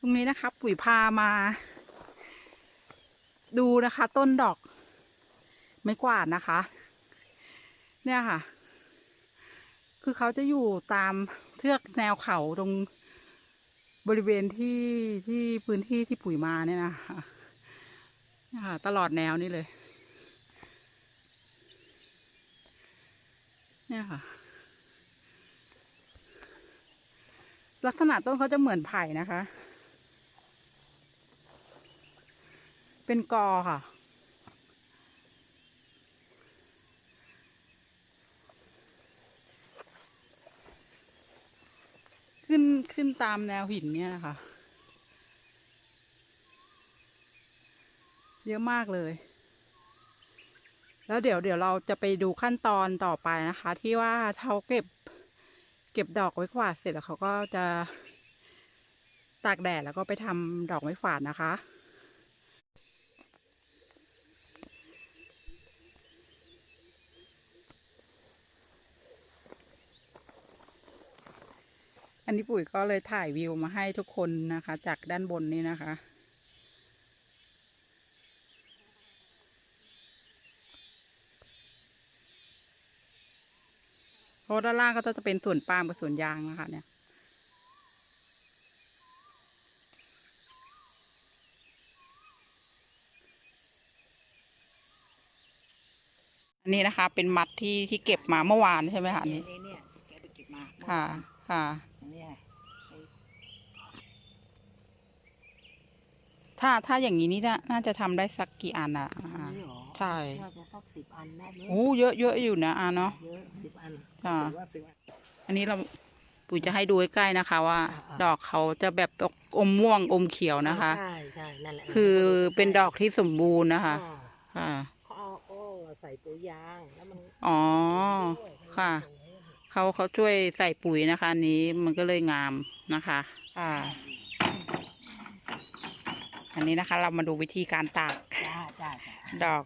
ตรงนี้นะคะ ปุ๋ยพามา ดูนะคะ ต้นดอก ไม่กวาดนะคะ เนี่ยค่ะ คือเขาจะอยู่ตามเทือกแนวเขาตรงบริเวณที่ที่พื้นที่ที่ปุ๋ยมาเนี่ยนะคะเนี่ยค่ะตลอดแนวนี่เลย เนี่ยค่ะ ลักษณะต้นเขาจะเหมือนไผ่นะคะ เป็นกอค่ะ ขึ้นขึ้นตามแนวหินเนี่ยนะคะ เยอะมากเลย แล้วเดี๋ยวเดี๋ยวเราจะไปดูขั้นตอนต่อไปนะคะ ที่ว่าเขาเก็บเก็บดอกไว้กวาดเสร็จแล้วเขาก็จะตากแดดแล้วก็ไปทำดอกไม้ฝาดนะคะ อันนี้ปุ๋ยก็เลยถ่ายวิวมาให้ทุกคนนะคะ จากด้านบนนี้นะคะเพราะด้านล่างก็จะเป็นสวนปาล์มกับสวนยางนะคะ เนี่ยอันนี้นะคะ เป็นมัดที่ที่เก็บมาเมื่อวานใช่ไหมคะอันนี้เนี่ยเนี่ยแกไปเก็บมาค่ะค่ะ อันเนี่ยไอ้ ถ้าถ้าอย่างนี้นี่น่าน่าจะทำได้สักกี่อันอะอ่านี่เหรอใช่น่าจะสักสิบอันได้ไหมโอ้เยอะเยอะอยู่นะอาเนาะ เยอะสิบอันค่ะถือว่าสิบอัน อันนี้เราปุ๋ยจะให้ดูใกล้ๆนะคะ ว่า อ่าดอกเขาจะแบบออกอมม่วงอมเขียวนะคะ ใช่ใช่นั่นแหละคือเป็นดอกที่สมบูรณ์นะคะอ่าค่ะ เขาเอาโอ้ใส่ปุ๋ยยางแล้วมันอ๋อ ด้วยค่ะ เขาเขาช่วยใส่ปุ๋ยนะคะอันนี้มันก็เลยงามนะคะค่ะ อันนี้นะคะ เรามาดูวิธีการตากจ้าจ้าจ้าดอก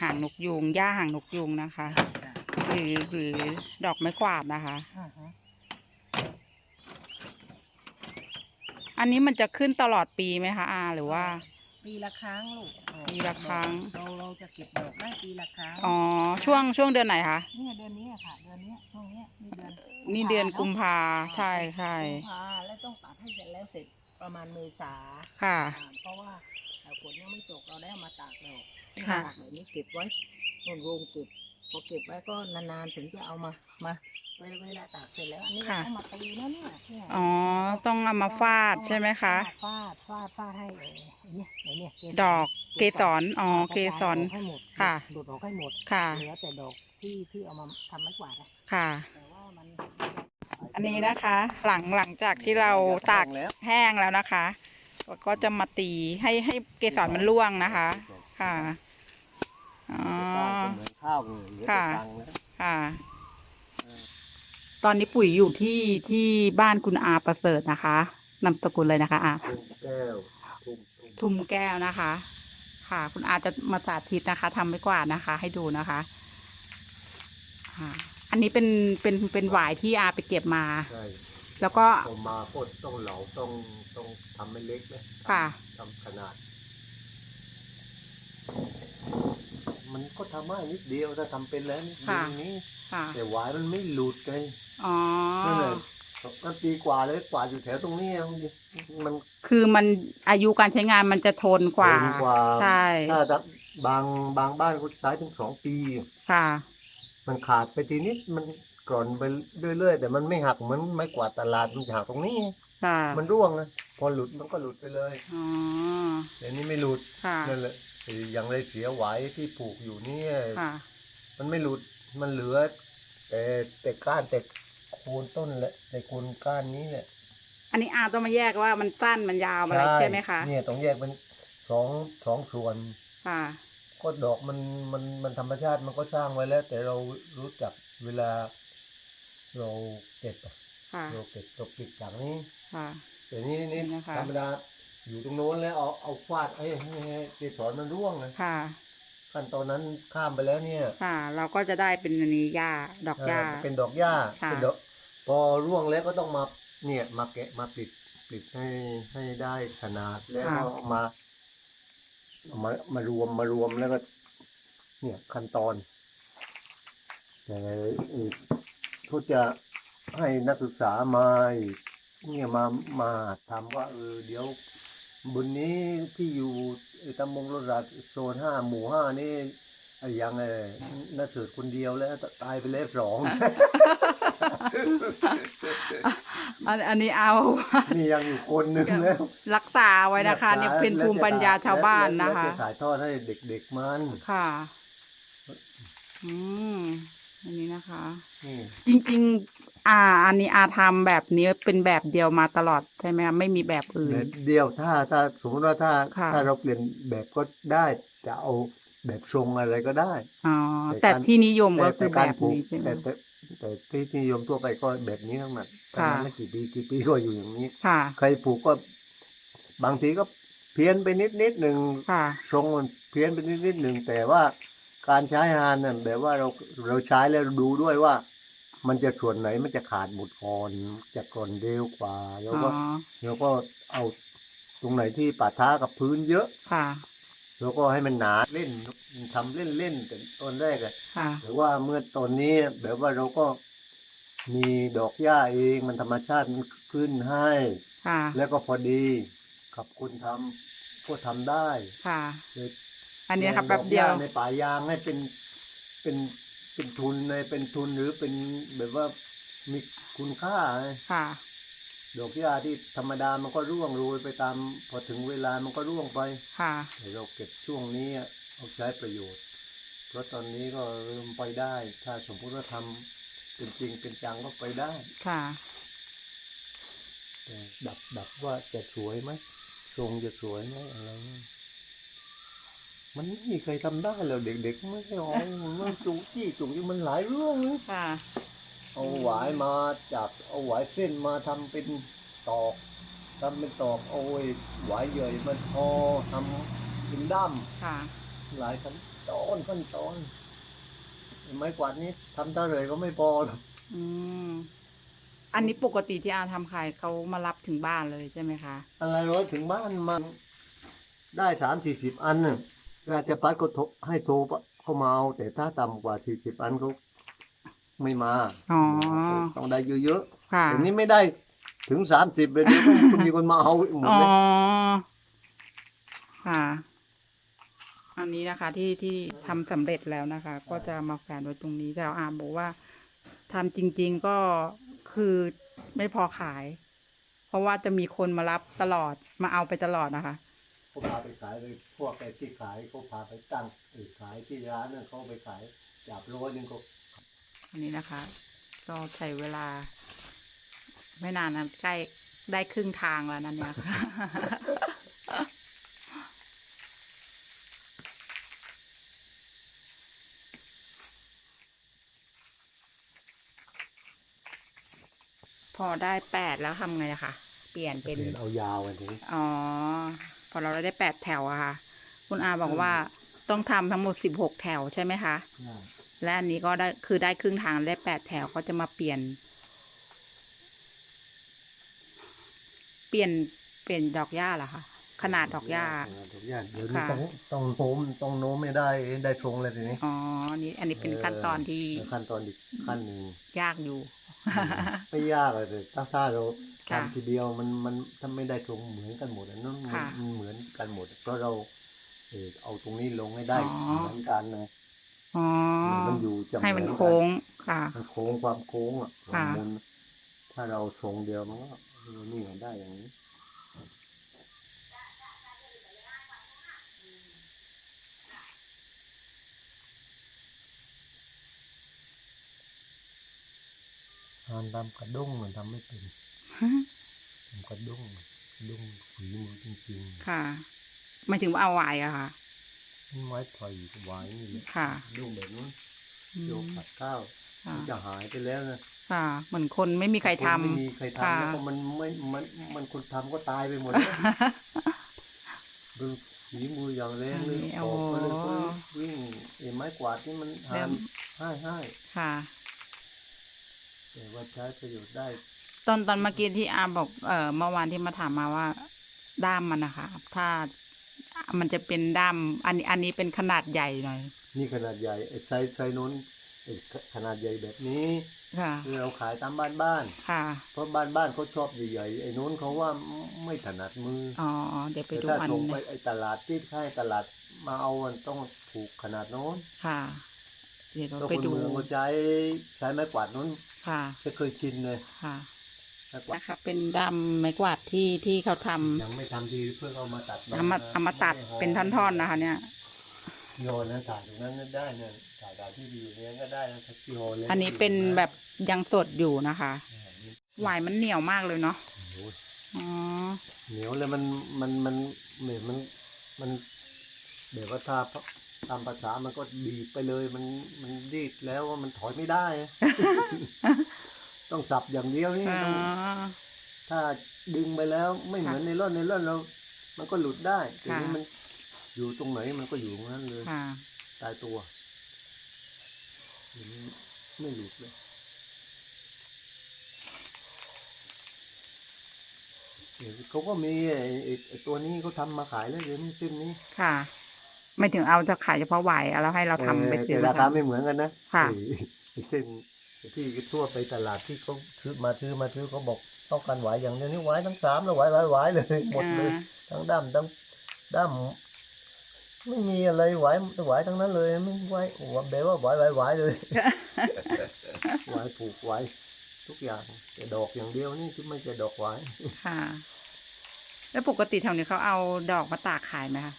หางนกยูงหญ้าหางนกยูงนะคะจ้าหรือหรือดอกไม้กวาดนะคะ อ่าฮะอันนี้มันจะขึ้นตลอดปีไหมคะอาหรือว่า ปีละครั้งลูกปีละครั้ง เราเราจะเก็บดอกได้ปีละครั้งอ๋อช่วงช่วงเดือนไหนคะเนี่ยเดือนนี้ค่ะ เดือนเนี้ยช่วงเนี้ยนี่เดือนนี่เดือนกุมเะภาใช่ใช่กุมภาแล้วต้องตัดให้เสร็จแล้วเสร็จ ประมาณเมษาค่ะ อ่าเพราะว่าเอ่อฝนยังไม่ตกเราได้เอามาตากดอกค่ะ ตากแบบนี้เก็บไว้นนโรงเก็บพอเก็บไว้ก็นานๆถึงจะเอามามาเวลาเวลาตากเสร็จแล้วอันนี้ค่ะเอามาตีนะเนี่ยเนี่ยอ๋อ ต้องเอามาฟาดใช่ไหมคะ ฟาดฟาดฟาดให้เอ่อไอ้เนี่ยไอ้เนี่ยเสรดอกเกสรอ๋อเกสรกระจายออกให้หมดค่ะ ดูดออกให้หมดค่ะ เหลือแต่ดอกที่ที่เอามาทำไม้กวาดอะค่ะ แต่ว่ามัน อันนี้นะคะ หลังหลังจากที่เราตากแห้งแล้วนะคะ ก็จะมาตีให้ให้เกสรมันร่วงนะคะ ค่ะอ๋อเหมือนข้าวนี่เหลือค่ะแต่ตังค์นะค่ะ ตอนนี้ปุ๋ยอยู่ที่ที่บ้านคุณอาประเสริฐนะคะนามสกุลเลยนะคะอาทุ่มแก้วทุ่มทุ่มทุ่มแก้วนะคะ ค่ะ คุณอาจะมาสาธิตนะคะทำไม่กวาดนะคะ ให้ดูนะคะค่ะ อันนี้เป็นเป็นเป็นหวายที่อาไปเก็บมา ใช่แล้วก็พอมาโคตรต้องเหลาต้องต้องทำไม่เล็กนะค่ะ ทำขนาด มันก็ทำให้นิดเดียวถ้าทเป็นแล้วนิดเดียวค่ะ นี้ ค่ะแต่หวายมันไม่หลุดไงอ๋อนั่นแหละนั่นปีกว่าเลยกว่าอยู่แถวตรงนี้มันคือมันอายุการใช้งานมันจะทนกว่า ทนกว่าใช่ ถ้าบางบางบ้านก็ใช้ถึงสองปี ค่ะ มันขาดไปทีนิดมันกร่อนไปเรื่อยๆแต่มันไม่หักเหมือนไม้กวาดตลาดมันจะหักตรงนี้ ค่ะมันร่วงนะพอหลุดมันก็หลุดไปเลยอ๋อแต่นี่ไม่หลุดค่ะนั่นแหละไอ้อย่างไรเสียไหวที่ผูกอยู่เนี่ยค่ะ มันไม่หลุดมันเหลือ แต่แต่ก้านแต่โคนต้นแหละแต่โคนก้านนี้แหละอันนี้อาต้องมาแยกว่ามันสั้นมันยาวอะไรใช่ไหมคะเนี่ยต้องแยกเป็นสองสองส่วนค่ะ ก็ดอกมันมันมันธรรมชาติมันก็สร้างไว้แล้ว แต่เรารู้จักเวลาเราเก็บอะค่ะเราเก็บตกติดจากนี้ค่ะแต่นี่นี่นี่นะคะธรรมดาอยู่ตรงโน้นแล้วเอาเอาฟาดไอ้ให้ให้เกสรมันร่วงนะค่ะขั้นตอนนั้นข้ามไปแล้วเนี่ย ค่ะ เราก็จะได้เป็นอันนี้หญ้าดอกหญ้าเออเป็นดอกหญ้าค่ะเป็นดอกพอร่วงแล้วก็ต้องมาเนี่ยมาแกะมาปิดปิปิดให้ให้ได้ขนาดแล้วค่ะก็เอามาเอา มามารวมมารวมแล้วก็ เนี่ยขั้นตอนแต่อีกทุกจะให้นักศึกษามาเนี่ยมามาทำว่าเออเดี๋ยวบนนี้ที่อยู่ตำบลรถรัดโซนห้าหมู่ห้านี่ยังไอ้นักสืบคนเดียวแล้วตายไปแล้วสอง อันอันนี้เอา นี่ยังอยู่คนหนึ่งแล้วรักษาไว้นะคะนี่เป็นภูมิปัญญาชาวบ้านนะคะแล้วจถ่ายทอดให้เด็กๆมันค่ะ อืมอันนี้นะคะนี่จริงๆ อ่า อันนี้อาทำแบบนี้เป็นแบบเดียวมาตลอดใช่ไหมคะไม่มีแบบอื่นแบบเดียวถ้าถ้าสมมติว่าถ้าค่ะถ้าเราเปลี่ยนแบบก็ได้จะเอาแบบทรงอะไรก็ได้อ๋อแต่แต่การที่นิยมก็แต่คือแต่แบการบปลูกนี้ใช่ไหม แต่แต่แต่ที่นิยมทั่วไปก็แบบนี้ทั้งนั้นค่ะทำมากี่ปีกี่ปีก็อยู่อย่างนี้ค่ะ ใครปลูกก็ บางทีก็เพี้ยนไปนิดนิดหนึ่งค่ะทรงมันเพี้ยนไปนิดนิดหนึ่งแต่ว่าการใช้งานนั่นแบบว่าเราเราใช้แล้วดูด้วยว่า มันจะส่วนไหนมันจะขาดหมดก่อนจะก่อนเร็วกว่า แล้วอ๋อก็แล้วก็เอาตรงไหนที่ปะท้ากับพื้นเยอะค่ะ แล้วก็ให้มันหนาเล่นทำเล่นเล่นๆแต่ตอนแรกอะค่ะ หรือว่าเมื่อตอนนี้แบบว่าเราก็มีดอกหญ้าเองมันธรรมชาติมันขึ้นให้ ค่ะ แล้วก็พอดีกับคนทำก็ทำได้ค่ะเลยอันนี้นะครับดแป๊อบกหเดียญ้าวในป่ายางให้เป็นเป็นเป็นทุนในเป็นทุนหรือเป็นแบบว่ามีคุณค่าไงค่ะ ดอกหญ้าที่ธรรมดามันก็ร่วงโรยไปตามพอถึงเวลามันก็ร่วงไปค่ะแต่เราเก็บช่วงนี้เอาใช้ประโยชน์ เพราะตอนนี้ก็เริ่มไปได้ ถ้าสมมติว่าทำเป็นจริงเป็นจังก็ไปได้ค่ะแต่ดับดับว่าจะสวยไหมทรงจะสวยไหมอะไรเนี่ยมันไม่มีใครทำได้หรอกเด็กๆไม่ใช่อ๋อมันจูจี้จูจี้มันหลายเรื่องนะค่ะ เอาหวายมาจับเอาหวายเส้นมาทำเป็นตอกทำเป็นตอกเอาไอ้หวายใหญ่มันพอทำเป็นด้ามค่ะ หลายขั้นตอนขั้นตอนไม้กวาดนี้ทำเท่าไหรก็ไม่พอหรอกอืมอันนี้ปกติที่อาทำขายเขามารับถึงบ้านเลยใช่ไหมคะ อะไรวะถึงบ้านมันได้สามสี่สิบอันน่ะราชพัฒก็โทรให้โทรเข้ามาเอาแต่ถ้าต่ำกว่าสี่สิบอันเขา ไม่มาอ๋อ ต้องได้เยอะๆค่ะแต่นี้ไม่ได้ถึงสามสิบเลยเดี๋ยวต้องมีคนมาเอาหมดอ๋อ เลยค่ะ อันนี้นะคะ ที่ที่ทำสำเร็จแล้วนะคะ ก็จะมาแขวนไว้ตรงนี้แต่อาบอกว่าทำจริง ๆก็คือไม่พอขาย เพราะว่าจะมีคนมารับตลอดมาเอาไปตลอดนะคะ เขาพาไปขายเลยพวกไอ้ที่ขายเขาพาไปตั้งเออขายที่ร้านนั่นเขาไปขายจับร้อยหนึงก็ อันนี้นะคะก็ใช้เวลา ไม่นานนะใกล้ได้ครึ่งทางแล้วนั่นเนี่ยค่ะพอได้แปดแล้วทำไงอะคะเปลี่ยนเป็นเปลี่ยนเอายาวกันทีนี้อ๋อ พอเราได้แปดแถวอะค่ะ คุณอาบอกว่าต้องทำทั้งหมดสิบหกแถวใช่ไหมคะ และอันนี้ก็ได้คือได้ครึ่งทางได้แปดแถวก็จะมาเปลี่ยน เปลี่ยนเปลี่ยนดอกหญ้าเหรอคะขนาดดอกหญ้าดอกหญ้าเดี๋ยวนี้ค่ะต้องต้องโน้มต้องโน้มไม่ได้ได้ทรงเลยทีนี้อ๋ออันนี้อันนี้เป็นขั้นตอนที่เออขั้นตอนอีกขั้นหนึ่งยากอยู่ไม่ยากเลยแต่ถ้าถ้าเราค่ะทำทีเดียวมันมันถ้าไม่ได้ทรงเหมือนกันหมดอันนั้นมันค่ะมันเหมือนกันหมดเพราะเราเออเอาตรงนี้ลงให้ได้อ๋อเหมือนกันนะ อ๋อ มันอยู่จะให้มันเอกัโค้งค่ะมันโค้งความโค้งอะควาค่ะมมุนถ้าเราทรงเดียวมันก็เออนี่ได้อย่างนี้ทานทำกระด้งมันทำไม่เป็นทำกระด้งกระด้งฝีมือจริงค่ะหมายถึงว่าเอาไว้อะค่ะๆนี่ ไม้ไผ่ไว้นี่แหละค่ะกระด้งแบบนู้นอืมโยกผัดข้าวค่ะ มันจะหายไปแล้วนะค่ะ เหมือนคนไม่มีใครทนไม่มีใครค่ะทำแล้วก็มันไม่มันมันคนทำก็ตายไปหมดแล้วำดูฝีมืออย่างแรงเลยอันนี้ออกมาเลยโอ้ก็วิ่งไอ้ไม้กวาดนี่มันเริ่หามมให้ให้ค่ะ แต่ว่าใช้ประโยชน์ได้ ตอนตอนเมื่อกี้ที่อาบอกเอ่อเมื่อวานที่มาถามมาว่าด้ามมันนะคะ ถ้า มันจะเป็นด้าม อันนี้อันนี้เป็นขนาดใหญ่หน่อย นี่ขนาดใหญ่ไอ้ไซส์ไซส์นู้นไอ้ขนาดใหญ่แบบนี้ค่ะเราขายตามบ้านบ้านค่ะๆเพราะบ้านบ้านเขาชอบใหญ่ๆไอ้นู้นเขาว่าไม่ถนัดมืออ๋อเดี๋ยวไปแต่ดูถ้าอันส่งไปนี้ไอ้ตลาดที่ค่ายตลาดมาเอามันต้องถูกขนาดโน้นค่ะ เดี๋ยวเราแล้วไปคนดูเมืองเขาใช้ใช้ไม้กวาดนู้นค่ะจะเคยชินเลยค่ะไม้กวาด นะคะเป็นด้ามไม้กวาดที่ที่เขาทำยังไม่ทำทีเพื่อเอามาตัดเอามาเอามาตัดเป็นท่อนๆนะคะ เนี่ยโยนนะถ่ายตรงนั้นก็ได้นะถ่ายตามที่วิวเนี้ยก็ได้นะทักซี่โฮเลยอันนี้เป็นแบบยังสดอยู่นะคะ หวายมันเหนียวมากเลยเนาะโอ้โหอ๋อเหนียวเลยมันมันมันเหมือนมันมันแบบว่าถ้าตามภาษามันก็บีบไปเลยมันมันรีดแล้วว่ามันถอยไม่ได้ ต้องสับอย่างเดียวนี่อ๋อต้องถ้าดึงไปแล้วไม่เหมือนในร่อนในร่อนเรา มันก็หลุดได้แต่นี้ค่ะมันอยู่ตรงไหนมันก็อยู่ตรงนั้นเลย ค่ะ ตายตัวเห็นไม่หลุดเลยเดี๋ยวเขาก็มีไอ้ไอ้ไอ้ตัวนี้เขาทำมาขายแล้วเดี๋ยวนี้เส้นนี้ค่ะ ไม่ถึงเอาจะขายเฉพาะหวายแล้วให้เราทำไปแต่ซื้อแต่รามาคาทำไม่เหมือนกันนะค่ะ ไอ้ไอ้เส้น ที่ทั่วไปตลาดที่เขาซื้อมาซื้อมาซื้อเขาบอกต้องการหวายอย่างเดียวนี่หวายทั้งสามแล้วหวายหวายหวายเลย หมดเลย ทั้งด้ามทั้งด้ามไม่มีอะไรหวายหวายทั้งนั้นเลยไม่หวายหัวแบบว่าหวายหวายหวายเลยหวายผูกหวายทุกอย่างแต่ดอกอย่างเดียวนี่ที่ไม่ใช่ดอกหวายค่ะ แล้วปกติแถวนี้เขาเอาดอกมาตากขายไหมคะ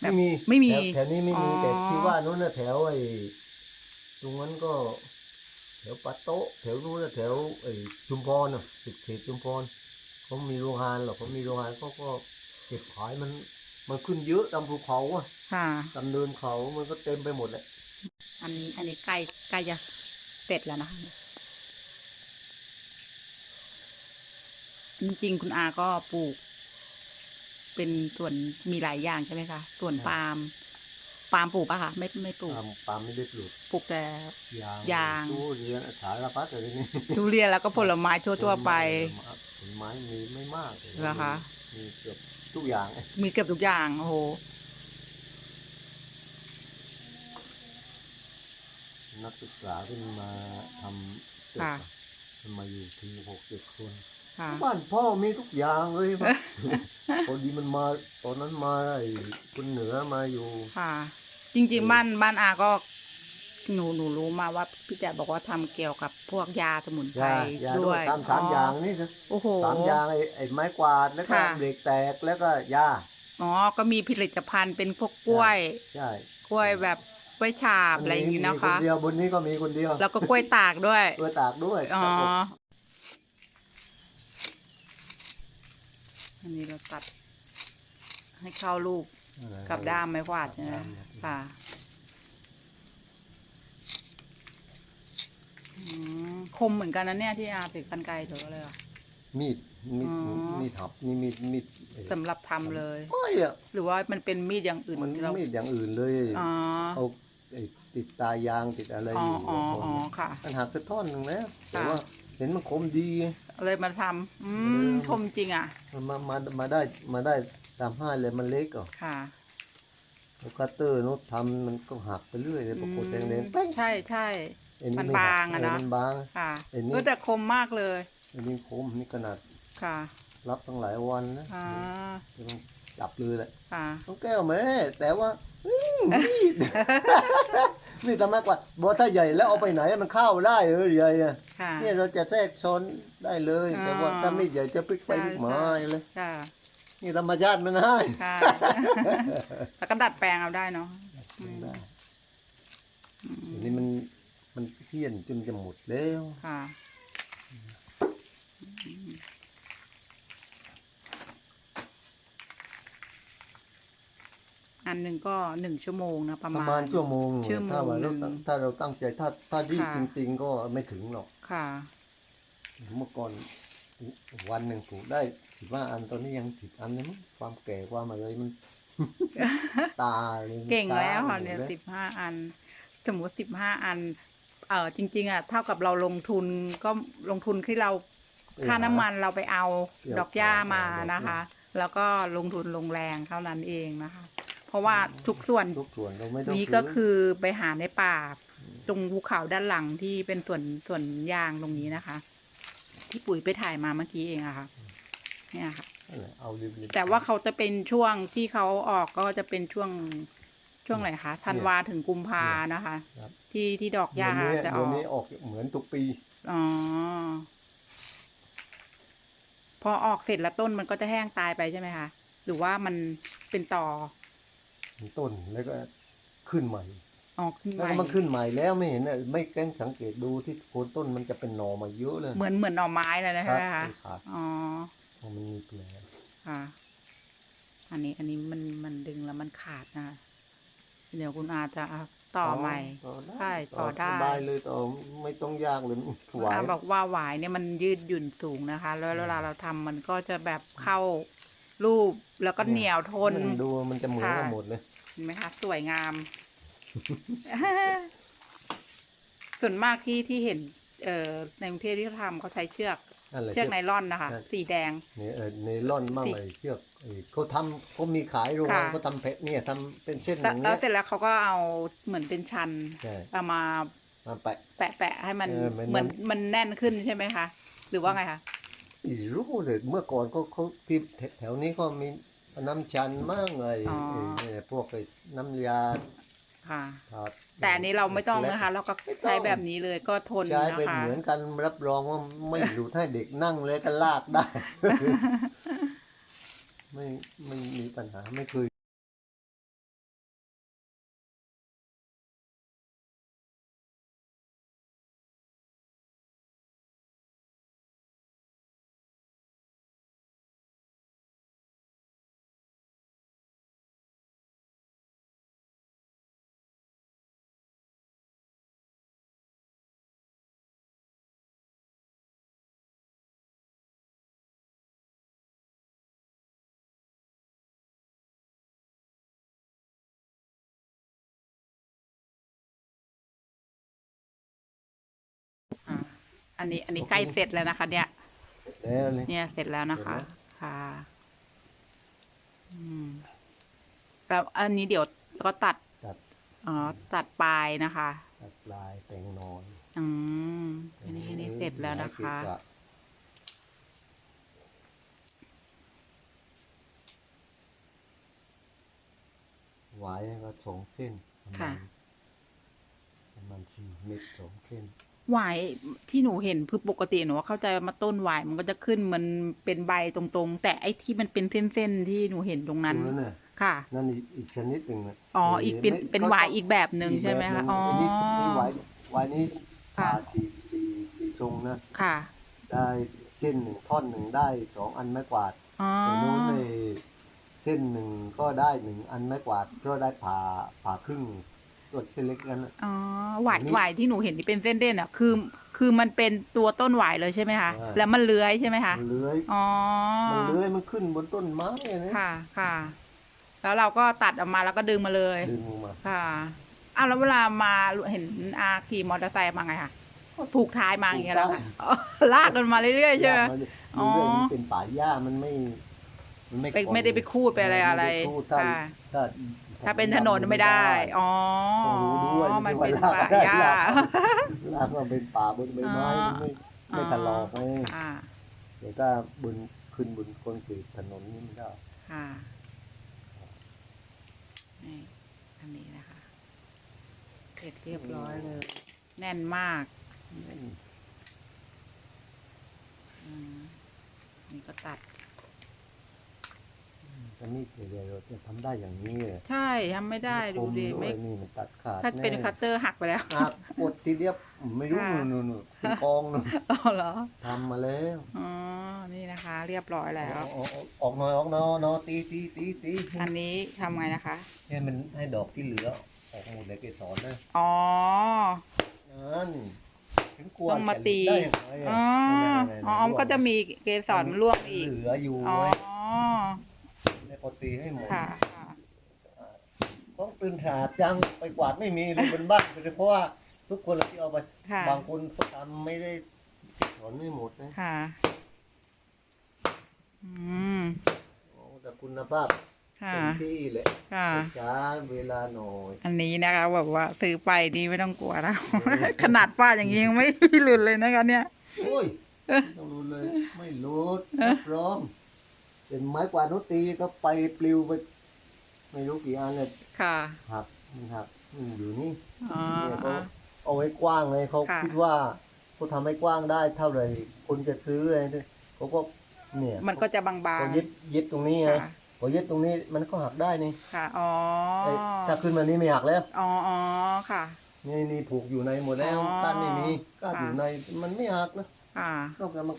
แบบไม่มีไม่มีแถวแถวนี้ไม่มีอ๋อแต่ที่ว่านู้นน่ะแถวไอ้ตรงนั้นก็ แถวปัตโตะแถวนู้นน่ะแถวไอ้ชุมพรน่ะติดเขตชุมพรเขามีโรงงานหรอกเขามีโรงงานเขาก็เก็บขายมัน มันขึ้นเยอะตามภูเขาอะค่ะ ตามเนินเขา มันก็เต็มไปหมดแหละอันนี้ อันนี้ใกล้ใกล้จะเสร็จแล้วนะคะจริงๆ คุณอาก็ปลูก เป็นส่วนมีหลายอย่างใช่ไหมคะส่วนปาล์ม ปาล์มปลูกปะคะไม่ไม่ปลูก ปาล์มปาล์มไม่ได้ปลูกปลูกแต่ ยางยาง ตู้เรียนสารพัดอะไรนี่ทุเรียนแล้วก็ผลไม้ทั่วๆไป ผลไม้มีไม่มากเหรอคะ มีเกือบทุกอย่างมีเกือบทุกอย่างโอ้โหนักศึกษาที่มาทำเสร็จค่ะมันมาอยู่ทีหกเจ็ดคน ค่ะบ้านพ่อมีทุกอย่างเลยครับพอดีมันมาตอนนั้นมาไอ้คนเหนือมาอยู่ค่ะ จริงๆบ้านบ้านอาก็ หนูหนูรู้มาว่าพี่แจ๊บอกว่าทำเกี่ยวกับพวกยาสมุนไพรยายาด้ด้ววยยตามสามอย่างนี่นะโอ้โห สามอย่างไอ้ไอ้ไม้กวาดแล้วก็ค่ะเบรกแตกแล้วก็ยาอ๋อก็มีผลิตภัณฑ์เป็นพวกกล้วย ใช่กล้วยแบบกล้วยฉาบอะไรอย่างนี้นะคะมีคนเดียวบนนี้ก็มีคนเดียวแล้วก็กล้วยตากด้วย ตัวตากด้วยอ๋อตากอบอันนี้เราตัดให้เข้าลูกกับด้ามไม้กวาดใช่ไหมค่ะอืมคมเหมือนกันนะเนี่ยที่อาถือกันไกลเถอะเลยเหรอมีดมีดอ๋อ มีดหับนี่มีดมีดเอ่อสำหรับทำเลย ไม่อะหรือว่ามันเป็นมีดอย่างอื่นมันที่เรามีดอย่างอื่นเลยอ๋อเอาไอ้ติดตายางติดอะไรอ๋ออยู่อ๋อข้างบนอ๋อค่ะ มันหักสักท่อนหนึ่งแล้วแต่ค่ะ ว่าเห็นมันคมดีเลยมาทำอืเอมอคมจริงอะ มันมามามาได้มาได้ตามห้าเลยมันเล็กอะค่ะ แล้วคัตเตอร์โน้ตทำมันก็หักไปเรื่อยเลยปรากฏแดงแดงๆแป้งใช่ใช่ไอ้นี่มันไม่หักบางอะเนะมันบางค่ะไอ้นี่ก็แต่คมมากเลยไอ้นี่คมนี่ขนาดค่ะ รับตั้งหลายวันนะอ่าจะต้องจับเลยแหละค่ะต้องแก้วแม่แต่ว่าอืมมีดนี่ทำไมกว่าบอกถ้าใหญ่แล้วเอาไปไหนมันเข้าได้เออใหญ่อะค่ะเนี่ยเราจะแทรกชนได้เลย แต่ว่าอ่าถ้าไม่ใหญ่จะพลิกไปใช่พลิกมาใช่เลยค่ะ นี่ธรรมชาติมันให้ค่ะ แล้วก็ดัดแปลงเอาได้เนาะอืมได้อืมอันนี้มันมันเพี้ยนจนจะหมดแล้ว ค่ะอันหนึ่งก็หนึ่งชั่วโมงนะ ประประมาณมาณชั่วโมงชั่วโมงถ้าว่าเราหนึ่งถ้าเราตั้งใจถ้าถ้ารีบค่ะ จริง ๆ ก็ไม่ถึงหรอกค่ะ เมื่อก่อนวันหนึ่งปลูกได้ สิบห้าอันตอนนี้ยังสิบอันเลยมั้งความแก่ความอะไรมัน ตาเลยมันเก่งแล้วตาค่ะหมดเนี่ยแล้วสิบห้าอัน สมมติสิบห้าอัน เออจริง ๆอะเท่ากับเราลงทุนก็ลงทุนที่เราค่าน้ำมันเราไปเอาเกี่ยวดอกหญ้ามาดอกหญ้านนะคะ แล้วก็ลงทุนลงแรงเท่านั้นเองนะคะ เพราะว่าทุกส่วนทุกส่วนเราไม่ต้องนี้ก็คือไปหาในป่าตรงภูเขาด้านหลังที่เป็นส่วนส่วนยางตรงนี้นะคะ ที่ปุ๋ยไปถ่ายมาเมื่อกี้เองอะค่ะ เนี่ยค่ะนั่นแหละเอาริบๆแต่ว่าเขาจะเป็นช่วงที่เขาออกก็จะเป็นช่วงช่วงไหนคะธันวาถึงกุมภานะคะครับที่ที่ดอกหญ้าเดือนนี้จะอเดืออนกนี้ออกเหมือนทุกปี อ๋อ พอออกเสร็จแล้วต้นมันก็จะแห้งตายไปใช่ไหมคะ หรือว่ามันเป็นต่อต้นแล้วก็ขึ้นใหม่ออกขึ้นแล้วใหก็ม่มันขึ้นใหม่แล้วไม่เห็นอะไม่แกล้งสังเกตดูที่โคนต้นมันจะเป็นหน่อมาเยอะเลย เหมือนเหมือนหน่อไม้เลยนะครัใช่ไหมคะขาดอ๋อเพราะ มันมีแผลค่ะ อันนี้อันนี้มันมันดึงแล้วมันขาดนะคะเดี๋ยวคุณอาจะต่อใหม่ต่อได้ใช่ต่อได้สบายเลยต่อไม่ต้องยากเลยคุณไหวอาบอกว่าหวายเนี่ยมันยืดหยุ่นสูงนะคะ แล้วเวลาเราทำมันก็จะแบบเข้ารูปแล้วก็เหนียวทนมันดูมันจะเหมือนกันค่ะหมดเลยเห็นไหมคะสวยงาม ส่วนมากที่ที่เห็น เอ่อในกรุงเทพที่เขาทำเขาใช้เชือก นั่นแหละเชือกไนลอนนะคะใช่สีแดงเนี่ยเออในร่อนมั่งติไอ้เชือกไอ้เขาทำเขามีขายโรงงานค่ะเขาทำเพชรเนี่ยทำเป็นเส้นอแต่ย่างแล้เงี้วยเสร็จแล้วเขาก็เอาเหมือนเป็นชันใช่เอามามาแปะแปะแปะให้มันเออมันเหมือนมันแน่นขึ้นใช่ไหมคะหรือว่าไงคะอีรู้เลยเมื่อก่อนก็เขาที่แถวนี้ก็มีน้ำชันมั่งไอ้อ๋อไอ้ไอ้พวกไอ้น้ำยาค่ะทา แต่อันนี้เราไม่ต้องนะคะ เราก็ใช้แบบนี้เลยก็ทนใช้นะเป็นคะเหมือนกันรับรองว่าไม่หลุดให้เด็กนั่งเลยก็ลากได้ ไม่ไม่มีปัญหาไม่เคย อันนี้ อันนี้ใกล้เสร็จแล้วนะคะ เนี่ยแล้วเลย เนี่ยเสร็จแล้วนะคะเสร็จแล้วค่ะ อืมแล้วอันนี้เดี๋ยวก็ตัด ตัด อ๋อ ตัดปลายนะคะ ตัดลายแต่งนอนอืมอันนี้อันนี้เสร็จแล้วนะคะหลายสิบอหวายก็สองเส้นประมาณค่ะ ประมาณสี่เมตรสองเส้น หวายที่หนูเห็นคือปกติหนูว่าเข้าใจว่ามาต้นหวายมันก็จะขึ้นมันเป็นใบตรงๆ แต่ไอ้ที่มันเป็นเส้นๆที่หนูเห็นตรงนั้นนั่นน่ะค่ะ นั่นอีกอีกชนิดหนึ่งนะอ๋อไอีกเป็นไม่เป็นก็หวายต้องอีกแบบหนึ่งใช่ไหมแบบคะนึ่งอ๋ออันนี้นี่หวายหวายนี้ค่ะ ผ่าสี่สี่สี่ทรงนะ ค่ะ ได้เส้นหนึ่งท่อนหนึ่งได้สองอันไม้กวาดอ๋อแต่นู้นในเส้นหนึ่งก็ได้หนึ่งอันไม้กวาดก็ได้ผ่าผ่าครึ่ง ตัวเส้นเล็กกันนะอ๋อหวายอันนี้หวายที่หนูเห็นที่เป็นเส้นเด่นอะคือคือมันเป็นตัวต้นหวายเลยใช่ไหมคะใช่แล้วมันเลื้อยใช่ไหมคะมันเลื้อยอ๋อมันเลื้อยมันขึ้นบนต้นไม้นะค่ะค่ะ แล้วเราก็ตัดออกมาแล้วก็ดึงมาเลยดึงลงมาค่ะอ้าวแล้วเวลามาเห็นอาขี่มอเตอร์ไซค์มาไงคะผูกท้ายมาอย่างเงี้ยแล้วค่ะอ๋อลากกันมาเรื่อยๆใช่ไหมลากาเรื่อยอ๋อๆมันเป็นป่าหญ้ามันไม่มันไม่ไปก่อนไม่ได้ไปคูดไปอะไรอะไรม่ด้คูดถ้าค่ะถ้า ถ้าเป็นถนนไม่ได้ อ๋อต้องรู้ด้วยมันไใช่เป็นว่ป่าหญ้าลากมาเป็นป่าบนใบไม้อ๋อมันไม่ไม่ถลอกไงค่ะเดี๋ยวถ้าบนขึ้นบนคอนกรีตถนนนี่ไม่ได้ค่ะนี่อันนี้นะคะเสร็จเรียบร้อยเลย แน่นมากอืมนี่ก็ตัด จะมีเดี๋ยวเราจะทำได้อย่างนี้เลยใช่ทำไม่ได้ดูดิคไม่วยนี่มันตัดขาดถ้าเป็นแคัตเตอร์หักไปแล้วหักกดทีเดียวไม่รู้ค่ะนู่นนู่นๆเป็นกองนู่นอ๋อเหรอทำมาแล้วอ๋อนี่นะคะ เรียบร้อยแล้ว ออกออกออกหน่อยออกหน่อยออกหน่อยตีตีตีตีอันนี้ทำไงนะคะให้มันให้ดอกที่เหลือออกหมดเลยเกสรนะอ๋อนั่นถึงกลัวต้องมาตีจะได้ยังไงอ๋ออะอ๋อมันก็จะมีเกสรร่วงอีกเหลืออยู่อ๋อ พอตีให้หมดค่ะ ต้องตื่นสะอาดจังไปกวาดไม่มีเลยบนบ้านไปเลเพราะว่าทุกคนเราที่เอาไปบางคนเขทำไม่ได้ถอนไม่หมดนะค่ะ อืมอแต่คุณภาพค่เต็มที่แหละค่ะ ช้าเวลาหน่อย อันนี้นะคะแบบว่าซื้อไปนี่ไม่ต้องกลัวนะขนาดป้าอย่างนี้ยังไม่หลุดเลยนะคะเนี่ย โอ้ยไม่ต้องรู้เลย ไม่รู้พร้อม เป็นไม้กวาดนุตีก็ไปปลิวไปไม่รู้กี่อันเลยค่ะครับนี่ครับอืมอยู่นี่อ๋อเนี่ยเขาเอาไว้กว้างเลยเขาค่ะ คิดว่าเขาทำให้กว้างได้เท่าไหร่คนจะซื้ออะไรเนี่ยเขาก็เนี่ยมันก็จะบางเขาๆ ยึดยึดตรงนี้ไงค่ะพอยึดตรงนี้มันก็หักได้นี่ค่ะอ๋อไอ้ถ้าขึ้นมานี่ไม่หักแล้ว อ๋ออ๋อค่ะ นี่นี่ผูกอยู่ในหมดแล้วอ๋อก้านไม่มีก้านค่ะ อยู่ในมันไม่หักนะค่ะต้องการมา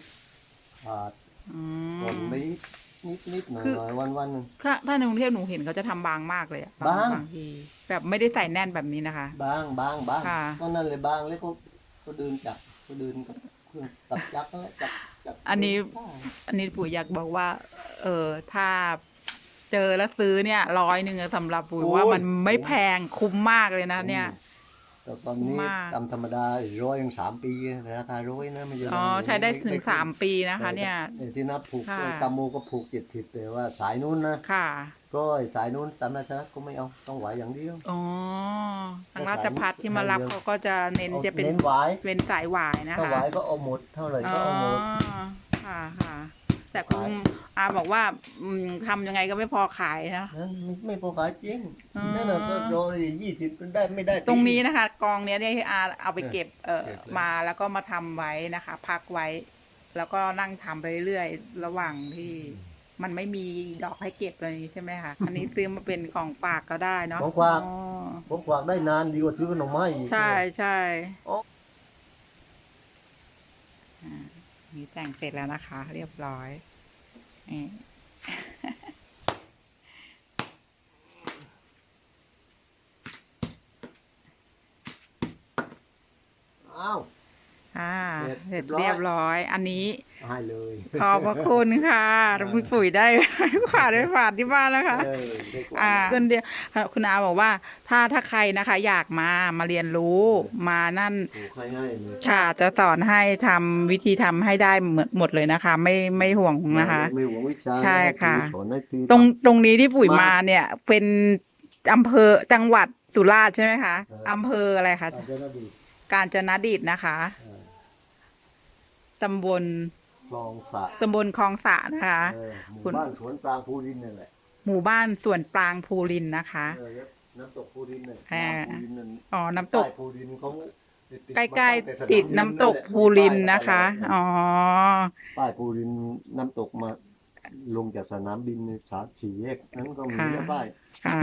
ขาดอืก่อนมไป นิดนิดหน่อยคือ หน่อยวันวันหนึ่ง ถ้าถ้าในกรุงเทพหนูเห็นเขาจะทำบางมากเลยอะบาง บางทีแบบไม่ได้ใส่แน่นแบบนี้นะคะ บางบางบางค่ะ ก็นั่นเลยบางแล้วก็ก็เดินจับก็เดินกับเครื่องตับจักรนั่นแหละจับจับอันนี้ อันนี้ปุ๋ยอยากบอกว่า เออถ้าเจอแล้วซื้อเนี่ยร้อยหนึ่งอะสำหรับปุ๋ยว่ามันไม่แพงคุ้มมากเลยนะ เนี่ย แต่ตอนนี้มาก ตามธรรมดาร้อยยังสามปีแต่ราคาร้อยนะไม่ใช่อ๋อร้อยใช้ได้ถึงม่สามปีนะคะ เนี่ยแต่ที่นับผูกค่ะ ตามโมก็ผูกเจ็ดสิบแต่ว่าสายนู้นนะค่ะร้อยสายนู้นตามนาชนะก็ไม่เอาต้องไหวอย่างเดียว อ๋อทางราชพัฒที่มารับเขาก็จะเน้นจะเป็นเน้นไหวเป็นสายหวายนะถ้าคะไหวก็เอาหมดเท่าไหร่อ๋ก็อเอาหมด ค่ะค่ะ แต่คุณอาบอกว่าอืมทำยังไงก็ไม่พอขายนะนั่นไม่ไม่พอขายจริงอ๋อ นั่นน่ะก็ร้อยยี่สิบได้ไม่ได้ ตรงนี้นะคะ กองเนี้ยเนี่ยอาเอาไปเก็บเอ่อเก็บเลย มาแล้วก็มาทำไว้นะคะ พักไว้ แล้วก็นั่งทำไปเรื่อยๆระหว่างที่มันไม่มีดอกให้เก็บเลยใช่ไหมคะอันนี้ซื้อมาเป็นของฝากก็ได้เนาะของฝาก อ๋อผมฝากได้นานดีกว่าซื้อขนมไม้อีกใช่ใช่ อ๋ออ่า นี่แต่งเสร็จแล้วนะคะ เรียบร้อยนี่อ้าว อ่าเสร็จเสร็จเรีเรียยบบร้ร้ออยยอันนี้ให้เลยขอบพระคุณค่ะปุ๋ยปุ๋ยได้ฝาดได้ฝาดที่บ้านแล้วค่ะเออได้กว่าอ่าเกินเดียวคุณอาบอกว่า ถ้าถ้าใครนะคะ อยากมามาเรียนรู้มานั่นผูกให้ให้เลยค่ะจะสอนให้ทำวิธีทำให้ได้หมดหมดเลยนะคะ ไม่ไม่ห่วงนะคะไม่หวงวิชาใช่ค่ะสอนให้ตีตรงตรงนี้ที่ปุ๋ยมามาเนี่ย เป็นอำเภอจังหวัดสุราษฎร์ใช่ไหมคะเออออำเภออะไรคะอาจจะระดีกาญจนดิตนะคะเออ ตำบลคลองสระตำบลคลองสระนะคะ เออหมู่คุณบ้านสวนปรางภูรินทร์นั่นแหละหมู่บ้านสวนปรางภูรินทร์นะคะ เออน้ำตกภูรินทร์น่ะอ่า น้ำภูรินทร์นั่นอ๋อ น้ำตก ใต้ภูรินทร์เขาติดๆใกล้มาตั้งแต่ๆติดน้ำตกภูรินทร์นะคะ อ๋อ ป้ายภูรินทร์น้ำตกมาลงจากสนามบินสาสี่แยกนั้นก็มีค่ะนะป้าย ค่ะ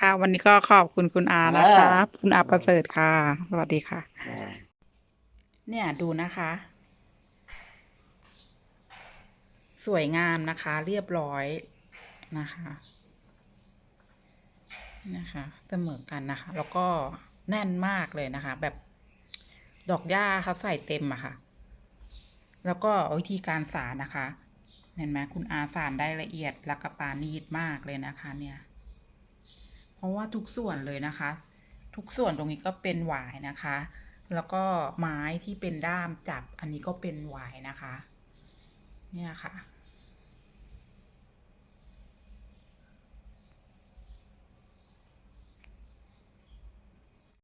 ค่ะ วันนี้ก็ขอบคุณคุณอานะคะคุณอาประเสริฐค่ะ สวัสดีค่ะ อ่า เนี่ยดูนะคะ สวยงามนะคะ เรียบร้อยนะคะนะคะเสมอกันนะคะ แล้วก็แน่นมากเลยนะคะ แบบดอกหญ้าเขาใส่เต็มอะค่ะ แล้วก็วิธีการสารนะคะเห็นไหมคุณอาสารได้ละเอียดและกระปานีดมากเลยนะคะ เนี่ย เพราะว่าทุกส่วนเลยนะคะ ทุกส่วนตรงนี้ก็เป็นหวายนะคะ แล้วก็ไม้ที่เป็นด้ามจับอันนี้ก็เป็นหวายนะคะ เนี่ยค่ะ